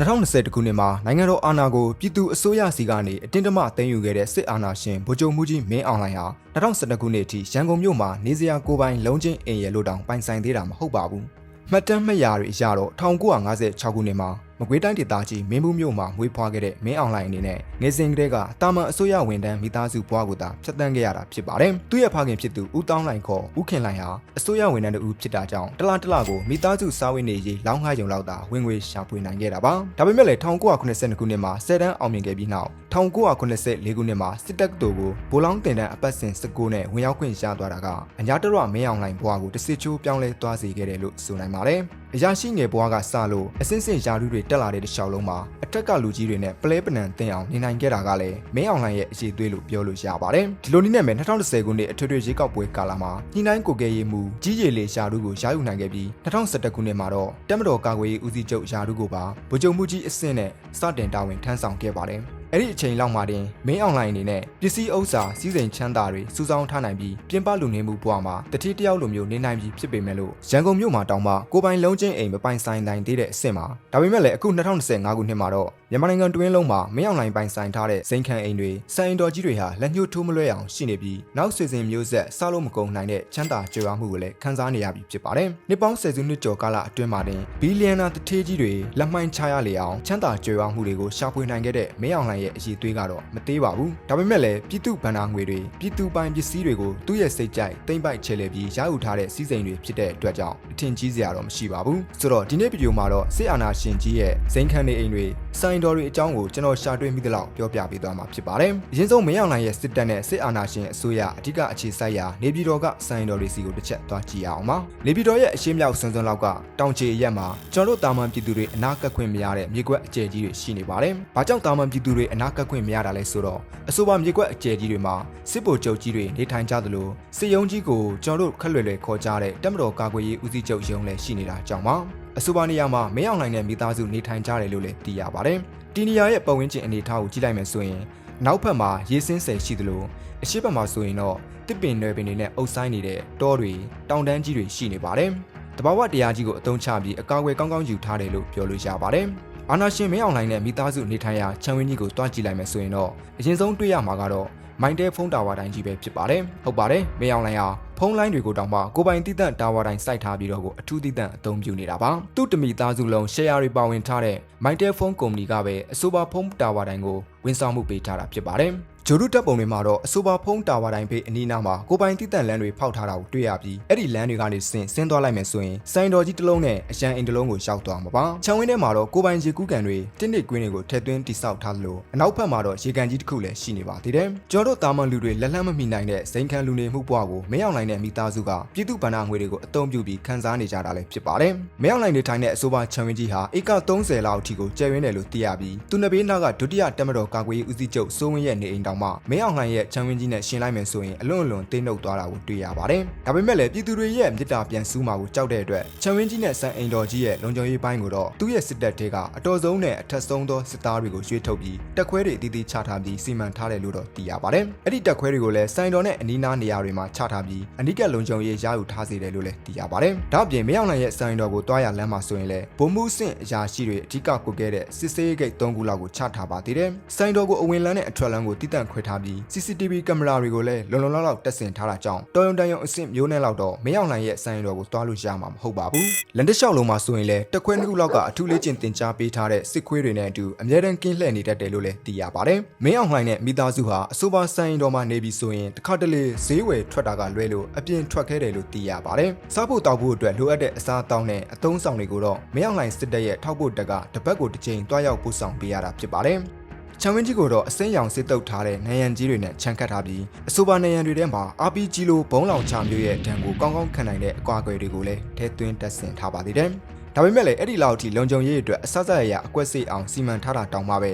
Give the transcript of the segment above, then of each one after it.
2020ခုနှစ်မှာနိုင်ငံတော်အာဏာကိုပြည်သူအစိုးရစီကနေအတင်းတမသိမ်းယူခဲ့တဲ့စစ်အာဏာရှင်ဗိုလ်ချုပ်မှုကြီးမင်းအောင်လှိုင်ဟာ2012ခုနှစ်အထိရန်ကုန်မြို့မှာနေစရာကိုပိုင်လုံးချင်းအင်ရလို့တောင်ပိုင်ဆိုင်သေးတာမဟုတ်ပါဘူးမှတ်တမ်းမှတ်ရာတွေအရတော့1956ခုနှစ်မှာ မကွေးတိုင်းဒေသကြီးမင်းဘူးမြို့မှာမွေးဖွားခဲ့တဲ့မင်းအောင်လှိုင်အနေနဲ့ငယ်စဉ်ကတည်းကတာမန်အစိုးရဝန်ထမ်းမိသားစုဘဝကိုသာဖျက်ဆီးခဲ့ရတာဖြစ်ပါတယ်။သူ့ရဲ့ဖခင်ဖြစ်သူဦးတောင်းလှိုင်ခေါ်ဦးခင်လှိုင်ဟာအစိုးရဝန်ထမ်းတူဖြစ်တာကြောင့်တလားတလားကိုမိသားစုစားဝတ်နေရေးလောင်းငှားရုံလောက်သာဝင်ငွေရှာဖွေနိုင်ခဲ့တာပါ။ဒါပေမဲ့လည်း1982ခုနှစ်မှာဆယ်တန်းအောင်မြင်ခဲ့ပြီးနောက်1984ခုနှစ်မှာစစ်တပ်တို့ကိုဗိုလ်လောင်းတင်တန်းအပတ်စဉ်19နဲ့ဝင်ရောက်ခွင့်ရသွားတာကအညာတရမင်းအောင်လှိုင်ဘဝကိုတစ်စစ်ချိုးပြောင်းလဲသွားစေခဲ့တယ်လို့ဆိုနိုင်ပါတယ်။ အရာရှိငယ်ဘဝကစလို့အစင်းစင်ယာရုတွေတက်လာတဲ့တစ်လျှောက်လုံးမှာအထက်ကလူကြီးတွေနဲ့ပလဲပနံတင်အောင်နေနိုင်ခဲ့တာကလည်းမင်းအောင်လှိုင်ရဲ့အခြေသွေးလို့ပြောလို့ရပါတယ်။ဒီလိုနည်းနဲ့ပဲ2010ခုနှစ်အထွေထွေရေကောက်ပွဲကာလမှာညှိနှိုင်းကိုကဲရေးမှုကြီးရည်လေယာရုကိုရယူနိုင်ခဲ့ပြီး2011ခုနှစ်မှာတော့တက်မတော်ကာကွယ်ရေးဦးစီးချုပ်ယာရုကိုပါဗိုလ်ချုပ်မှုကြီးအဆင့်နဲ့စတင်တာဝန်ထမ်းဆောင်ခဲ့ပါတယ်။ အဲ့ဒီအချိန်လောက်မှာတင်မင်းအွန်လိုင်းအနေနဲ့ပစ္စည်းဥစ္စာစီးစိမ်ချမ်းသာတွေစုဆောင်းထားနိုင်ပြီးပြင်ပလူနေမှုဘဝမှာတတိတယောက်လိုမျိုးနေနိုင်ပြီးဖြစ်ပေမဲ့လို့ရန်ကုန်မြို့မှာတောင်မှကိုပိုင်လုံးချင်းအိမ်မပိုင်ဆိုင်နိုင်သေးတဲ့အဆင့်မှာဒါပေမဲ့လည်းအခု2025ခုနှစ်မှာတော့ မြန်မာနိုင်ငံတွင်းလုံးမှာမင်းအွန်လိုင်းပိုင်ဆိုင်ထားတဲ့စိန်ခံအိမ်တွေစိုင်တော်ကြီးတွေဟာလက်ညှိုးထိုးမလွဲအောင်ရှိနေပြီးနောက်ဆွေစဉ်မျိုးဆက်စားလို့မကုန်နိုင်တဲ့ချမ်းသာကြွယ်ဝမှုကိုလည်းခန်းစားနေရပြီဖြစ်ပါတယ်။နှစ်ပေါင်းဆယ်စုနှစ်ကျော်ကာလအတွင်းမှာတင်ဘီလီယံနာတထေးကြီးတွေလက်မှိုင်းချရလေအောင်ချမ်းသာကြွယ်ဝမှုတွေကိုရှာဖွေနိုင်ခဲ့တဲ့မင်းအွန်လိုင်းရဲ့အရေးသွေးကတော့မသေးပါဘူးဒါပေမဲ့လည်းပြည်သူဗန္နာငွေတွေပြည်သူပိုင်ပစ္စည်းတွေကိုသူ့ရဲ့စိတ်ကြိုက်တိမ့်ပိုက်ချဲလေပြီးရယူထားတဲ့စီးစိမ်တွေဖြစ်တဲ့အတွက်ကြောင့်အထင်ကြီးစရာတော့မရှိပါဘူးဆိုတော့ဒီနေ့ဗီဒီယိုမှာတော့စစ်အာဏာရှင်ကြီးရဲ့ဇိမ်ခံနေအိမ်တွေစိုင်တော်တွေအကြောင်းကိုကျွန်တော်ရှာတွေ့မိသလောက်ပြောပြပေးသွားမှာဖြစ်ပါတယ်အရင်ဆုံးမင်းအောင်လှိုင်ရဲ့စစ်တပ်နဲ့စစ်အာဏာရှင်အစိုးရအဓိကအခြေစိုက်ရာနေပြည်တော်ကစိုင်တော်တွေစီကိုတစ်ချက်သွားကြည့်အောင်ပါနေပြည်တော်ရဲ့အရှင်းမြောက်ဆွန်ဆွန်လောက်ကတောင်ချေရက်မှာကျွန်တော်တို့တာမန်ပြည်သူတွေအနာကက်ခွင့်မရတဲ့မြေကွက်အကျယ်ကြီးတွေရှိနေပါတယ်ဘာကြောင့်တာမန်ပြည်သူတွေအနာကက်ခွင့်မရတာလဲဆိုတော့အဆိုပါမြေကွက်အကျယ်ကြီးတွေမှာစစ်ဗိုလ်ချုပ်ကြီးတွေနေထိုင်ကြသလိုစစ်ရုံးကြီးကိုကျွန်တော်တို့ခက်လွယ်လွယ်ခေါ်ကြတဲ့တပ်မတော်ကာကွယ်ရေးဦးစီးချုပ်ရုံးလည်းရှိနေတာကြောင့်ပါ အဆိုပါနေရာမှာမင်းအောင်လှိုင်နဲ့မိသားစုနေထိုင်ကြတယ်လို့လည်းသိရပါတယ်ဒီနေရာရဲ့ပတ်ဝန်းကျင်အနေအထားကိုကြည့်လိုက်မယ်ဆိုရင်နောက်ဖက်မှာရေစင်းဆယ်ရှိသလိုအရှိတ်ဘက်မှာဆိုရင်တော့တစ်ပင်နယ်ပင်တွေနဲ့အုပ်ဆိုင်နေတဲ့တောတွေတောင်တန်းကြီးတွေရှိနေပါတယ်တဘာဝတရားကြီးကိုအသုံးချပြီးအကာအကွယ်ကောင်းကောင်းယူထားတယ်လို့ပြောလို့ရပါတယ်အာနာရှင်မင်းအောင်လှိုင်နဲ့မိသားစုနေထိုင်ရာချန်ဝင်းကြီးကိုတွားကြည့်လိုက်မယ်ဆိုရင်တော့အရင်ဆုံးတွေ့ရမှာကတော့မိုင်းတဲဖုန်းတာဝါတိုင်းကြီးပဲဖြစ်ပါတယ်ဟုတ်ပါတယ်မင်းအောင်လှိုင်ဟာ ဖုန်းလိုင်းတွေကိုတောင်မှကိုပိုင်တိတန့်တာဝါတိုင်းစိုက်ထားပြီးတော့ကိုအထူးတိတန့်အသုံးပြုနေတာပါသူ့တမီသားစုလုံး share တွေပါဝင်ထားတဲ့ Mytel Phone ကုမ္ပဏီကပဲအဆိုပါဖုန်းတာဝါတိုင်းကိုဝန်ဆောင်မှုပေးထားတာဖြစ်ပါတယ်ဂျိုဒုတပ်ပုံတွေမှာတော့အဆိုပါဖုန်းတာဝါတိုင်းဖေးအနီးနားမှာကိုပိုင်တိတန့်လမ်းတွေဖောက်ထားတာကိုတွေ့ရပြီးအဲ့ဒီလမ်းတွေကနေဆင်းဆင်းသွားလိုက်မယ်ဆိုရင်စိုင်တော်ကြီးတစ်လုံးနဲ့အရန်အိမ်တစ်လုံးကိုရောက်သွားမှာပါချောင်းဝင်းထဲမှာတော့ကိုပိုင်ရေကူးကန်တွေတင်းနစ်ကွင်းတွေကိုထည့်သွင်းတိစောက်ထားလို့အနောက်ဘက်မှာတော့ရေကန်ကြီးတစ်ခုလည်းရှိနေပါသေးတယ်ကျွန်တော်တို့တာမန်လူတွေလက်လန်းမမိနိုင်တဲ့ဇိမ်ခံလူနေမှုဘဝကိုမရောက်နိုင်တဲ့မိသားစုကပြည်သူ့ဗန္နာငွေတွေကိုအသုံးပြုပြီးခန်းစားနေကြတာလည်းဖြစ်ပါတယ်မရောက်နိုင်တဲ့ထိုင်းတဲ့အဆိုပါချောင်းဝင်းကြီးဟာဧက30လောက်အထိကိုကျယ်ဝန်းတယ်လို့သိရပြီးသူနှစ်ဘေးနားကဒုတိယတက်မတော်ကာကွယ်ရေးဦးစီးချုပ်စိုးဝင်းရဲ့နေအိမ်တောင်မှမရောက်နိုင်ရဲ့ချမ်းဝင်းကြီးနဲ့ရှင်းလိုက်မယ်ဆိုရင်အလွန်အလွန်တင်းနှုတ်သွားတာကိုတွေ့ရပါတယ်။ဒါပေမဲ့လည်းပြည်သူတွေရဲ့မြစ်တာပြန်စူးမှာကိုကြောက်တဲ့အတွက်ချမ်းဝင်းကြီးနဲ့စံအိမ်တော်ကြီးရဲ့လုံခြုံရေးပိုင်းကိုတော့သူ့ရဲ့စစ်တပ်တွေကအတော်ဆုံးနဲ့အထက်ဆုံးသောစစ်သားတွေကိုရွေးထုတ်ပြီးတက်ခွဲတွေအသီးသီးချထားပြီးစီမံထားတယ်လို့တော့သိရပါတယ်။အဲ့ဒီတက်ခွဲတွေကိုလည်းစိုင်တော်နဲ့အနီးနားနေရာတွေမှာချထားပြီးအနိကလုံခြုံရေးရယူထားစေတယ်လို့လည်းသိရပါတယ်။ဒါ့အပြင်မရောက်နိုင်ရဲ့စိုင်တော်ကိုတွားရလမ်းမှာဆိုရင်လည်းဘုံမှုစင့်အရာရှိတွေအဓိကကုတ်ခဲ့တဲ့စစ်စေးဂိတ်၃ခုလောက်ကိုချထားပါသေးတယ်။စိုင်တော်ကိုအဝင်လန်းနဲ့အထွက်လန်းကိုတည်တံ့ခွဲထားပြီး CCTV ကင်မရာတွေကိုလည်းလုံလုံလောက်လောက်တက်ဆင်ထားတာကြောင့်တော်ရုံတန်ရုံအဆင့်မျိုးနဲ့လောက်တော့မရောက်နိုင်ရဲ့စိုင်တော်ကိုတွားလို့ရမှာမဟုတ်ပါဘူး။လန်တလျှောက်လုံးမှာဆိုရင်လည်းတက်ခွဲနှစ်ခုလောက်ကအထူးလေးကျင့်တင် जा ပေးထားတဲ့စစ်ခွေးတွေနဲ့အတူအမြဲတမ်းကင်းလှည့်နေတတ်တယ်လို့လည်းသိရပါတယ်။မင်းအောင်လှိုင်နဲ့မိသားစုဟာအဆိုပါစိုင်တော်မှာနေပြီးဆိုရင်တစ်ခါတလေဈေးဝယ်ထွက်တာကလွဲလို့အပြင်ထွက်ခဲ့တယ်လို့သိရပါတယ်။စားဖို့တောက်ဖို့အတွက်လိုအပ်တဲ့အစားအသောက်နဲ့အသုံးဆောင်တွေကိုတော့မင်းအောင်လှိုင်စစ်တပ်ရဲ့ထောက်ဖို့တက်ကတပတ်ကိုတစ်ကြိမ်တွားရောက်ပို့ဆောင်ပေးရတာဖြစ်ပါတယ်။ ချန်ဝင်းကြီးကိုတော့အစင်းရောင်စစ်တုပ်ထားတဲ့နယံကြီးတွေနဲ့ခြံခတ်ထားပြီးအဆိုပါနယံတွေထဲမှာ RPG လိုဘုံလောင်ချမျိုးရဲ့ဒဏ်ကိုကောင်းကောင်းခံနိုင်တဲ့အကွာအကွယ်တွေကိုလည်းထဲသွင်းတက်ဆင်ထားပါသေးတယ်။ဒါပေမဲ့လည်းအဲ့ဒီလောက်အထိလုံခြုံရေးအတွက်အစစရရအကွက်စိတ်အောင်စီမံထားတာတောင်မှပဲ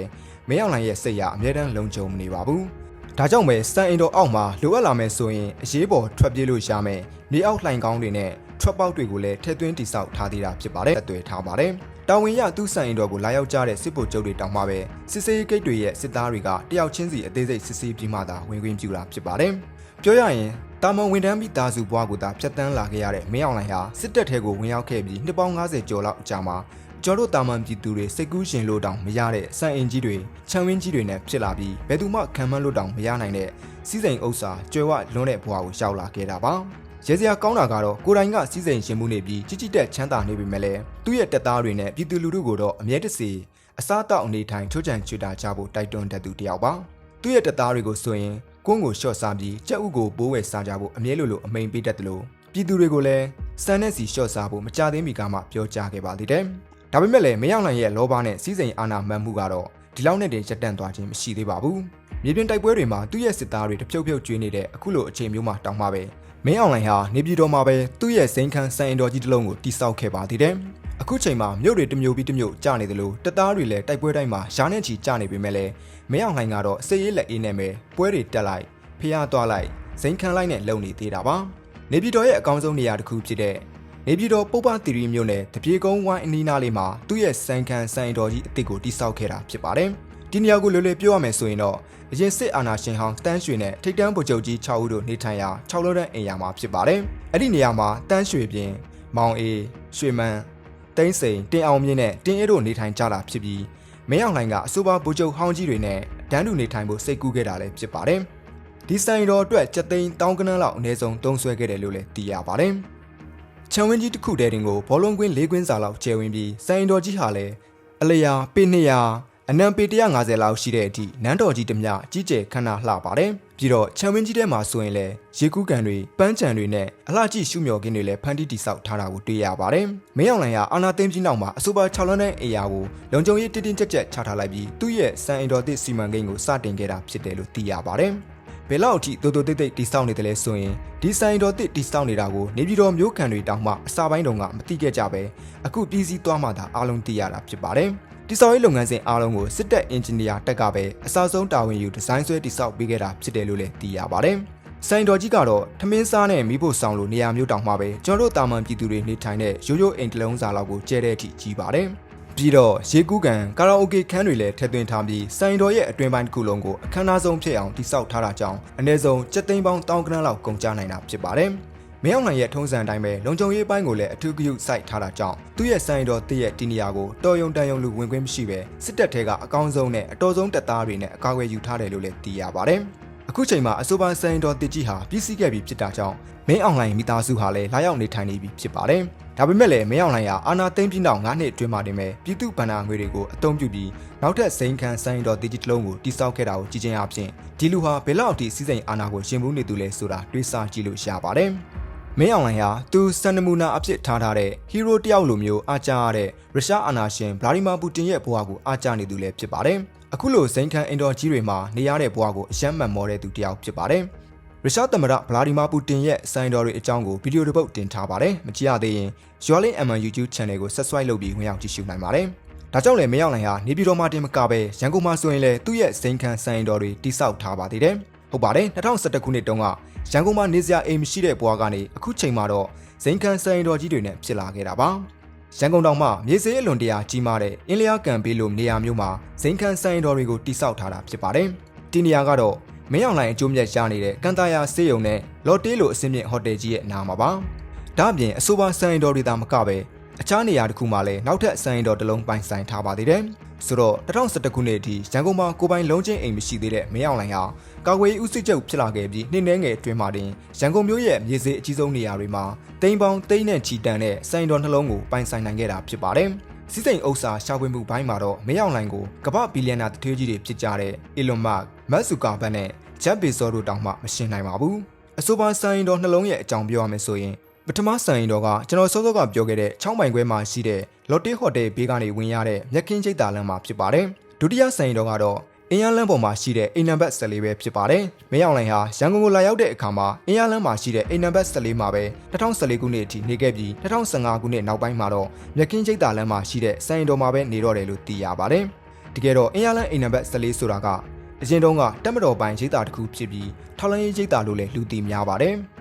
မင်းအောင်လိုင်ရဲ့စိတ်ရအမြဲတမ်းလုံခြုံမနေပါဘူး။ဒါကြောင့်ပဲစတန်အင်တော်အောက်မှာလိုအပ်လာမယ်ဆိုရင်အရေးပေါ်ထွက်ပြေးလို့ရမယ်။နေအောက်လှိုင်ကောင်းတွေနဲ့ထွက်ပေါက်တွေကိုလည်းထဲသွင်းတိစောက်ထားသေးတာဖြစ်ပါတယ်။အသွေးထားပါတယ်။ တာဝန်ရသူ့ဆိုင်တော်ကိုလာရောက်ကြတဲ့စစ်ဗိုလ်ချုပ်တွေတောင်မှပဲစစ်စေးဂိတ်တွေရဲ့စစ်သားတွေကတယောက်ချင်းစီအသေးစိတ်စစ်ဆေးပြီးမှသာဝင်ခွင့်ပြုတာဖြစ်ပါတယ်။ပြောရရင်တာမန်ဝန်ထမ်းမိသားစုဘွားကိုသာဖျက်ဆီးလာခဲ့ရတဲ့မင်းအောင်လှိုင်ဟာစစ်တပ်ထဲကိုဝင်ရောက်ခဲ့ပြီးနှစ်ပေါင်း90ကျော်လောက်အကြာမှာကျော်တို့တာမန်ပြည်သူတွေစိတ်ကူးရှင်လို့တောင်မရတဲ့စံအင်ကြီးတွေခြံဝင်းကြီးတွေနဲ့ဖြစ်လာပြီးဘယ်သူမှခံမလို့တောင်မရနိုင်တဲ့စီးစိမ်ဥစ္စာကျွယ်ဝလွန်းတဲ့ဘဝကိုရောက်လာခဲ့တာပါ ရဲစရာကောင်းတာကတော့ကိုယ်တိုင်ကစီးစိမ်ရှင်မှုနေပြီးကြီးကြီးတက်ချမ်းသာနေပြီမဲ့လည်းသူ့ရဲ့တက်သားတွေနဲ့ပြည်သူလူထုကိုတော့အမြဲတစေအစားတောက်အနေထိုင်ချိုးချံချွတာကြဖို့တိုက်တွန်းတတ်သူတယောက်ပါသူ့ရဲ့တက်သားတွေကိုဆိုရင်ကွန်းကိုရှော့စားပြီးကြက်ဥကိုပိုးဝယ်စားကြဖို့အမြဲလိုလိုအမိန်ပေးတတ်တယ်လို့ပြည်သူတွေကိုလည်းစံနဲ့စီရှော့စားဖို့မကြသေးမီကမှပြောကြားခဲ့ပါသေးတယ်။ဒါပေမဲ့လည်းမရောက်နိုင်ရဲ့လောဘနဲ့စီးစိမ်အာဏာမှန်မှုကတော့ဒီလောက်နဲ့တင်ရပ်တန့်သွားခြင်းမရှိသေးပါဘူး။မြေပြင်တိုက်ပွဲတွေမှာသူ့ရဲ့စစ်သားတွေတဖြုတ်ဖြုတ်ကျွေးနေတဲ့အခုလိုအခြေမျိုးမှာတောင်းပါပဲ။ မင်းအောင်လှိုင်ဟာနေပြည်တော်မှာပဲသူ့ရဲ့စိန်ခံစံအင်တော်ကြီးတစ်လုံးကိုတိစောက်ခဲ့ပါသေးတယ်။အခုချိန်မှာမြို့တွေတစ်မျိုးပြီးတစ်မျိုးကျနေတယ်လို့တပ်သားတွေလည်းတိုက်ပွဲတိုင်းမှာရှားနဲ့ချီကျနေပေမဲ့လည်းမင်းအောင်လှိုင်ကတော့စစ်ရေးလက်အေးနဲ့ပဲပွဲတွေတက်လိုက်ဖျားသွားလိုက်စိန်ခံလိုက်နဲ့လုံနေသေးတာပါနေပြည်တော်ရဲ့အကောင်းဆုံးနေရာတစ်ခုဖြစ်တဲ့နေပြည်တော်ပုပ္ပသီရိမြို့နယ်တပြေကုန်းဝိုင်းအနီးနားလေးမှာသူ့ရဲ့စံခံစံတော်ကြီးအစ်စ်ကိုတိစောက်ခဲ့တာဖြစ်ပါတယ် ဒီနေရာကိုလွယ်လွယ်ပြောရမယ်ဆိုရင်တော့အရင်စစ်အာဏာရှင်ဟောင်းတန်းရွှေနဲ့ထိတ်တန်းဗိုလ်ချုပ်ကြီး6ဦးတို့နေထိုင်ရာ6လုံးတန်းအိမ်ယာမှာဖြစ်ပါတယ်အဲ့ဒီနေရာမှာတန်းရွှေပြင်မောင်အေးရွှေမန်းတိမ့်စိန်တင်အောင်မြင့်နဲ့တင်အေးတို့နေထိုင်ကြတာဖြစ်ပြီးမင်းအောင်လှိုင်ကအဆိုပါဗိုလ်ချုပ်ဟောင်းကြီးတွေနဲ့ဒန်းတူနေထိုင်ဖို့စိတ်ကူးခဲ့တာလည်းဖြစ်ပါတယ်ဒီဆိုင်တော်အတွက်စက်သိန်းတောင်းကနန်းလောက်အနည်းဆုံးသုံးစွဲခဲ့တယ်လို့လည်းသိရပါတယ်။ချံဝင်းကြီးတစ်ခုတည်းတင်ကိုဘောလုံးကွင်း၄ကွင်းစာလောက်ကျဲဝင်ပြီးဆိုင်တော်ကြီးဟာလည်းအလျာပေ200 အနံပေ150လောက်ရှိတဲ့အထိနန်းတော်ကြီးတမျှကြီးကျယ်ခမ်းနားလှပါတယ်။ပြီးတော့ချံဝင်းကြီးထဲမှာဆိုရင်လည်းရေကူးကန်တွေပန်းချံတွေနဲ့အလှကြီးရှုမြော်ခင်းတွေလည်းဖန်တီးတိဆောက်ထားတာကိုတွေ့ရပါတယ်။မင်းအောင်လှိုင်ကအာနာသိမ်းပြီးနောက်မှာအဆိုပါ6လန်းတဲ့အိယာကိုလုံခြုံရေးတင်းတင်းကြပ်ကြပ်ချထားလိုက်ပြီးသူ့ရဲ့စံအင်တော်သစ်စီမံကိန်းကိုစတင်ခဲ့တာဖြစ်တယ်လို့သိရပါတယ်။ဘယ်လောက်အထိတိုးတိုးတိတ်တိတ်တိစောက်နေတယ်လဲဆိုရင်ဒီဆိုင်တော်တစ်တိစောက်နေတာကိုနေပြည်တော်မျိုးခံတွေတောင်မှအစာပိုင်းတုန်းကမသိခဲ့ကြပဲအခုပြည်စည်းသွားမှသာအားလုံးသိရတာဖြစ်ပါတယ် တိစောက်ရေးလုပ်ငန်းစဉ်အားလုံးကိုစစ်တပ်အင်ဂျင်နီယာတက်ကပဲအစားဆုံးတာဝန်ယူဒီဇိုင်းဆွဲတိစောက်ပေးခဲ့တာဖြစ်တယ်လို့လည်းသိရပါတယ်ဆိုင်တော်ကြီးကတော့ထမင်းစားနဲ့မိဖို့ဆောင်လို့နေရာမျိုးတောင်မှပဲကျွန်တော်တို့တာမန်ပြည်သူတွေနေထိုင်တဲ့ရိုးရိုးအိမ်တလုံးစာလောက်ကိုကျဲတဲ့အထိကြီးပါတယ်ပြီးတော့ရေကူးကန်ကာရာအိုကေခန်းတွေလည်းထည့်သွင်းထားပြီးဆိုင်တော်ရဲ့အတွင်ပိုင်းတစ်ခုလုံးကိုအခမ်းအနားဆုံးဖြစ်အောင်တိစောက်ထားတာကြောင့်အနည်းဆုံး7သိန်းပေါင်းတောင်းကနန်းလောက်ကုန်ကျနိုင်တာဖြစ်ပါတယ်။ မင်းအောင်လှိုင်ရဲ့ထုံးစံအတိုင်းပဲလုံခြုံရေးပိုင်းကိုလည်းအထူးဂရုစိုက်ထားတာကြောင့်သူ့ရဲ့ဆိုင်တော်တည့်ရဲ့တီနီယာကိုတော်ယုံတန်ယုံလူဝင်ခွင့်မရှိပဲစစ်တပ်ထဲကအကောင်းဆုံးနဲ့အတော်ဆုံးတပ်သားတွေနဲ့အကာအကွယ်ယူထားတယ်လို့လည်းသိရပါတယ်။အခုချိန်မှာအဆိုပါဆိုင်တော်တစ်ကြီးဟာပြည့်စည်ခဲ့ပြီဖြစ်တာကြောင့်မင်းအောင်လှိုင်မိသားစုဟာလည်းလာရောက်နေထိုင်နေပြီဖြစ်ပါတယ်။ဒါပေမဲ့လည်းမင်းအောင်လှိုင်ဟာအာနာသိမ့်ပြီးနောက်9နှစ်အတွင်းမှာတင်မဲ့ပြည်သူ့ဗန္နာငွေတွေကိုအသုံးပြုပြီးနောက်ထပ်စိန်ခံဆိုင်တော်ဒီဂျစ်တလုံးကိုတိစောက်ခဲ့တာကိုကြည့်ချင်းအပြင်ဒီလူဟာဘယ်လောက်အထိစီးစိမ်အာနာကိုရှင်ဘူးနေသူလဲဆိုတာတွေးဆကြည့်လို့ရပါတယ်။ မင်းအောင်လှိုင်ဟာသူစံနမူနာအဖြစ်ထားထားတဲ့ဟီးရိုးတယောက်လိုမျိုးအားကြရတဲ့ရုရှားအာဏာရှင်ဗလာဒီမာပူတင်ရဲ့ဘဝကိုအားကြနေသူလည်းဖြစ်ပါတယ်။အခုလိုစိန်ခံအင်တော်ကြီးတွေမှာနေရတဲ့ဘဝကိုအယမ်းမှန်မောတဲ့သူတယောက်ဖြစ်ပါတယ်။ရုရှားသမ္မတဗလာဒီမာပူတင်ရဲ့စိုင်းတော်တွေအကြောင်းကိုဗီဒီယိုတစ်ပုဒ်တင်ထားပါတယ်။မကြည့်ရသေးရင် Yoling MN YouTube Channel ကို Subscribe လုပ်ပြီးဝင်ရောက်ကြည့်ရှုနိုင်ပါတယ်။ဒါကြောင့်လည်းမရောက်နိုင်ဟာနေပြည်တော်မှာတင်မကပဲရန်ကုန်မှာဆိုရင်လည်းသူ့ရဲ့စိန်ခံစိုင်းတော်တွေတိစောက်ထားပါသေးတယ်။ ဟုတ်ပါတယ်2011ခုနှစ်တုန်းကရန်ကုန်မှာနေစရာအိမ်မရှိတဲ့ဘွားကနေအခုချိန်မှာတော့စိန်ခံစိုင်းတော်ကြီးတွေနဲ့ဖြစ်လာခဲ့တာပါ။ရန်ကုန်တောင်မှမြေစေးအလွန်တရာကြီးမားတဲ့အင်းလျားကံပေးလို့နေရာမျိုးမှာဇိန်ခံဆိုင်တော်တွေကိုတိစောက်ထားတာဖြစ်ပါတယ်။ဒီနေရာကတော့မင်းအောင်လှိုင်အကျိုးမြတ်ရနေတဲ့ကန်တာယာစေးရုံနဲ့လော်တေးလိုအစင်းမြင့်ဟိုတယ်ကြီးရဲ့အနားမှာပါ။ဒါ့အပြင်အဆိုပါဆိုင်တော်တွေသာမကပဲအခြားနေရာတစ်ခုမှလည်းနောက်ထပ်ဆိုင်တော်တစ်လုံးပိုင်ဆိုင်ထားပါသေးတယ်။ ဆိုတော့2011ခုနှစ်အထိရန်ကုန်မှာကိုပိုင်လုံးချင်းအိမ်မရှိသေးတဲ့မင်းအောင်လှိုင်ဟာကာကွယ်ရေးဦးစီးချုပ်ဖြစ်လာခဲ့ပြီးနှစ်နှဲငယ်အတွင်းမှာတင်ရန်ကုန်မြို့ရဲ့မြေစေးအကြီးဆုံးနေရာတွေမှာတိမ်ပေါင်းတိမ်နဲ့ချီတန်တဲ့ဆိုင်တော်နှလုံးကိုပိုင်ဆိုင်နိုင်ခဲ့တာဖြစ်ပါတယ်။စီးစိမ်ဥစ္စာရှာဖွေမှုဘိုင်းမှာတော့မင်းအောင်လှိုင်ကိုကမ္ဘာဘီလီယံနာတထွေးကြီးတွေဖြစ်ကြတဲ့ Elon Musk, Mark Zuckerberg နဲ့ဂျက်ဘေဆော့တို့တောင်မှမရှင်းနိုင်ပါဘူးအဆိုပါဆိုင်တော်နှလုံးရဲ့အကြောင်းပြောရမယ်ဆိုရင် ပထမဆိုင်တော်ကကျွန်တော်စောစောကပြောခဲ့တဲ့6မိုင်ခွဲမှာရှိတဲ့လော်တေဟိုတယ်ဘေးကနေဝင်ရတဲ့မြက်ခင်းချိတ်တာလမ်းမှာဖြစ်ပါတယ်ဒုတိယဆိုင်တော်ကတော့အင်းရလန်းပေါ်မှာရှိတဲ့အိမ်နံပါတ်14ပဲဖြစ်ပါတယ်။မင်းအောင်လှိုင်ဟာရန်ကုန်ကိုလာရောက်တဲ့အခါမှာအင်းရလန်းမှာရှိတဲ့အိမ်နံပါတ်14မှာပဲ2014ခုနှစ်အထိနေခဲ့ပြီး2015ခုနှစ်နောက်ပိုင်းမှာတော့မြက်ကင်းချိတ်တာလမ်းမှာရှိတဲ့ဆိုင်တော်မှာပဲနေတော့တယ်လို့သိရပါတယ်။တကယ်တော့အင်းရလန်းအိမ်နံပါတ်14ဆိုတာကအရင်တုန်းကတက်မတော်ပိုင်ရိတ်တာတစ်ခုဖြစ်ပြီးထောက်လိုင်းရိတ်တာလို့လည်းလူသိများပါတယ်။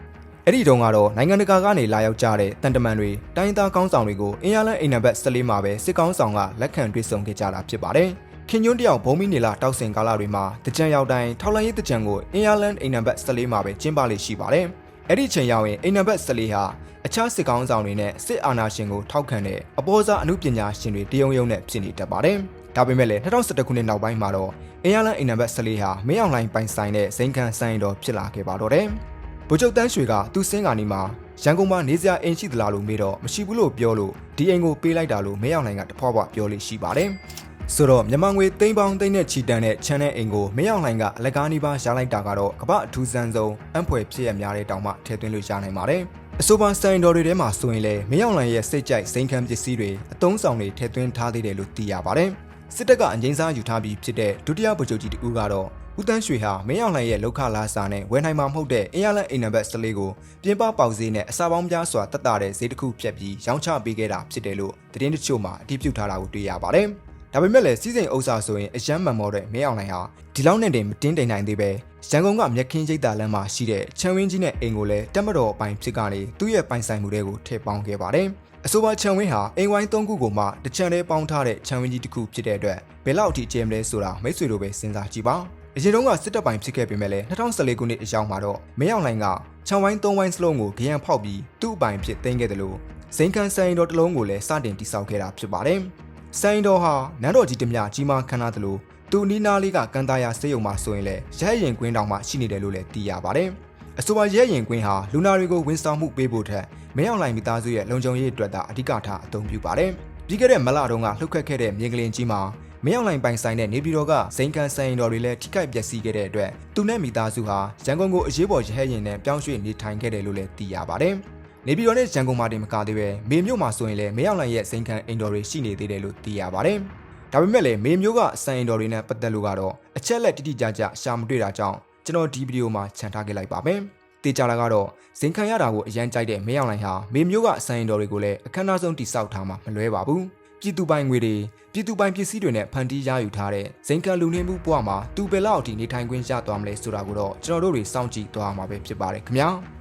အဲ့ဒီတုန်းကတော့နိုင်ငံတကာကနေလာရောက်ကြတဲ့တန်တမန်တွေတိုင်းသားကောင်းဆောင်တွေကိုအင်ယာလန်အိမ်နံပါတ်14မှာပဲစစ်ကောင်းဆောင်ကလက်ခံတွေ့ဆုံခဲ့ကြတာဖြစ်ပါတယ်။ခင်ညွန်းတယောက်ဘုံမီနေလာတောက်ဆင်ကာလတွေမှာတကြံရောက်တိုင်းထောက်လိုင်းရေးတကြံကိုအင်ယာလန်အိမ်နံပါတ်14မှာပဲကျင်းပလေရှိပါတယ်။အဲ့ဒီချိန်ရောက်ရင်အိမ်နံပါတ်14ဟာအခြားစစ်ကောင်းဆောင်တွေနဲ့စစ်အာဏာရှင်ကိုထောက်ခံတဲ့အပေါ်စားအမှုပညာရှင်တွေတယုံယုံနဲ့ဖြစ်နေတတ်ပါတယ်။ဒါပေမဲ့လည်း2011ခုနှစ်နောက်ပိုင်းမှာတော့အင်ယာလန်အိမ်နံပါတ်14ဟာမင်းအောင်လှိုင်ပိုင်ဆိုင်တဲ့ဇိမ်ခံဆိုင်တော်ဖြစ်လာခဲ့ပါတော့တယ်။ ဗိုလ်ချုပ်တန်းရွှေကသူ့စင်းကာနီမှာရန်ကုန်မှာနေစရာအိမ်ရှိသလားလို့မေးတော့မရှိဘူးလို့ပြောလို့ဒီအိမ်ကိုပေးလိုက်တာလို့မင်းအောင်လှိုင်ကတဖွာဖွာပြောလို့ရှိပါတယ်။ဆိုတော့မြန်မာငွေသိန်းပေါင်းသိန်းနဲ့ချီတန်တဲ့ချန်တဲ့အိမ်ကိုမင်းအောင်လှိုင်ကအလက်ကားနီးပါးရလိုက်တာကတော့ကမ္ဘာအထူးဆန်းဆုံးအံဖွယ်ဖြစ်ရများတဲ့တောင်မှထည့်သွင်းလို့ရနိုင်ပါတယ်။အဆိုပါစတိုင်တော်တွေထဲမှာဆိုရင်လည်းမင်းအောင်လှိုင်ရဲ့စိတ်ကြိုက်စိန်ခံပစ္စည်းတွေအသုံးဆောင်တွေထည့်သွင်းထားသေးတယ်လို့သိရပါတယ်။စစ်တပ်ကအငိမ့်စားယူထားပြီးဖြစ်တဲ့ဒုတိယဗိုလ်ချုပ်ကြီးတူကတော့ ဦးတန်းရွှေဟာမင်းအောင်လှိုင်ရဲ့လောက်ခလာစာနဲ့ဝယ်နိုင်မှာမဟုတ်တဲ့အင်ယာလန်အိမ်နံပါတ်14ကိုပြင်ပပေါက်ဈေးနဲ့အစာပေါင်းပြားစွာတက်တာတဲ့ဈေးတစ်ခုဖြတ်ပြီးရောင်းချပေးခဲ့တာဖြစ်တယ်လို့သတင်းတချို့မှာအတည်ပြုထားတာကိုတွေ့ရပါတယ်။ဒါပေမဲ့လည်းစီးစိမ်ဥစ္စာဆိုရင်အယမ်းမှန်မောတဲ့မင်းအောင်လှိုင်ဟာဒီလောက်နဲ့တင်မတင်းတိမ်နိုင်သေးပဲရန်ကုန်ကမြက်ခင်းရိပ်သာလမ်းမှာရှိတဲ့ချန်ဝင်းကြီးနဲ့အိမ်ကိုလည်းတက်မတော်အပိုင်ဖြစ်ကနေသူ့ရဲ့ပိုင်ဆိုင်မှုတွေကိုထည့်ပေါင်းခဲ့ပါတယ်။အဆိုပါချန်ဝင်းဟာအိမ်ဝိုင်း၃ခုကိုမှတစ်ချန်လေးပေါင်းထားတဲ့ချန်ဝင်းကြီးတစ်ခုဖြစ်တဲ့အတွက်ဘယ်လောက်အထိကျဲမလဲဆိုတာမိတ်ဆွေတို့ပဲစဉ်းစားကြည့်ပါ။ အရင်တုန်းကစစ်တပ်ပိုင်ဖြစ်ခဲ့ပေမဲ့လည်း2014ခုနှစ်အရောက်မှာတော့မင်းအောင်လှိုင်ကချန်ဝိုင်း၃ဝိုင်းစလုံးကိုဂရန်ဖောက်ပြီးသူ့အပိုင်ဖြစ်သိမ်းခဲ့တယ်လို့ဇိန်ကန်ဆိုင်တော်တစ်လုံးကိုလည်းစတင်တိစောက်ခဲ့တာဖြစ်ပါတယ်။ဆိုင်တော်ဟာနန်းတော်ကြီးတမျှကြီးမားခမ်းနားတယ်လို့သူနီးနားလေးကကန်တာယာစေးရုံမှာဆိုရင်လည်းရဲရင်ကွင်းတောင်မှရှိနေတယ်လို့လည်းသိရပါတယ်။အဆိုပါရဲရင်ကွင်းဟာလူနာတွေကိုဝန်ဆောင်မှုပေးဖို့ထက်မင်းအောင်လှိုင်မိသားစုရဲ့လုံခြုံရေးအတွက်သာအဓိကထားအသုံးပြုပါတယ်။ပြီးခဲ့တဲ့မလတုန်းကလှုပ်ခတ်ခဲ့တဲ့မြင်းကလင်ကြီးမှာ မင်းအောင်လှိုင်ပိုင်ဆိုင်တဲ့နေပြည်တော်ကဇိန်ကန်ဆိုင်တော်တွေလည်းထိခိုက်ပျက်စီးခဲ့တဲ့အတွက်သူနဲ့မိသားစုဟာရန်ကုန်ကိုအရေးပေါ်ရဟရင်နဲ့ပြောင်းရွှေ့နေထိုင်ခဲ့တယ်လို့လည်းသိရပါတယ်။နေပြည်တော်နဲ့ရန်ကုန်မှာတင်မကသေးပဲမေမြို့မှာဆိုရင်လည်းမင်းအောင်လှိုင်ရဲ့ဇိန်ကန်အိမ်တော်တွေရှိနေသေးတယ်လို့သိရပါတယ်။ဒါပေမဲ့လည်းမေမျိုးကဆိုင်တော်တွေနဲ့ပတ်သက်လို့ကတော့အချက်လက်တိတိကျကျရှာမတွေ့တာကြောင့်ကျွန်တော်ဒီဗီဒီယိုမှာခြံထားခဲ့လိုက်ပါမယ်။တေချာလာကတော့ဇင်ခံရတာကိုအရန်ကြိုက်တဲ့မင်းအောင်လှိုင်ဟာမေမျိုးကဆိုင်တော်တွေကိုလည်းအခမ်းအနားဆုံးတိစောက်ထားမှမလွဲပါဘူး။ ပြည်သူပိုင်ငွေတွေပြည်သူပိုင်ပစ္စည်းတွေနဲ့ဖန်တီးရယူထားတဲ့ဇင်ခံလူနေမှုဘဝမှာသူဘယ်လောက်အထိနေထိုင်ခွင့်ရသွားမလဲဆိုတာကိုတော့ကျွန်တော်တို့တွေစောင့်ကြည့်သွားမှာပဲဖြစ်ပါတယ်ခင်ဗျာ။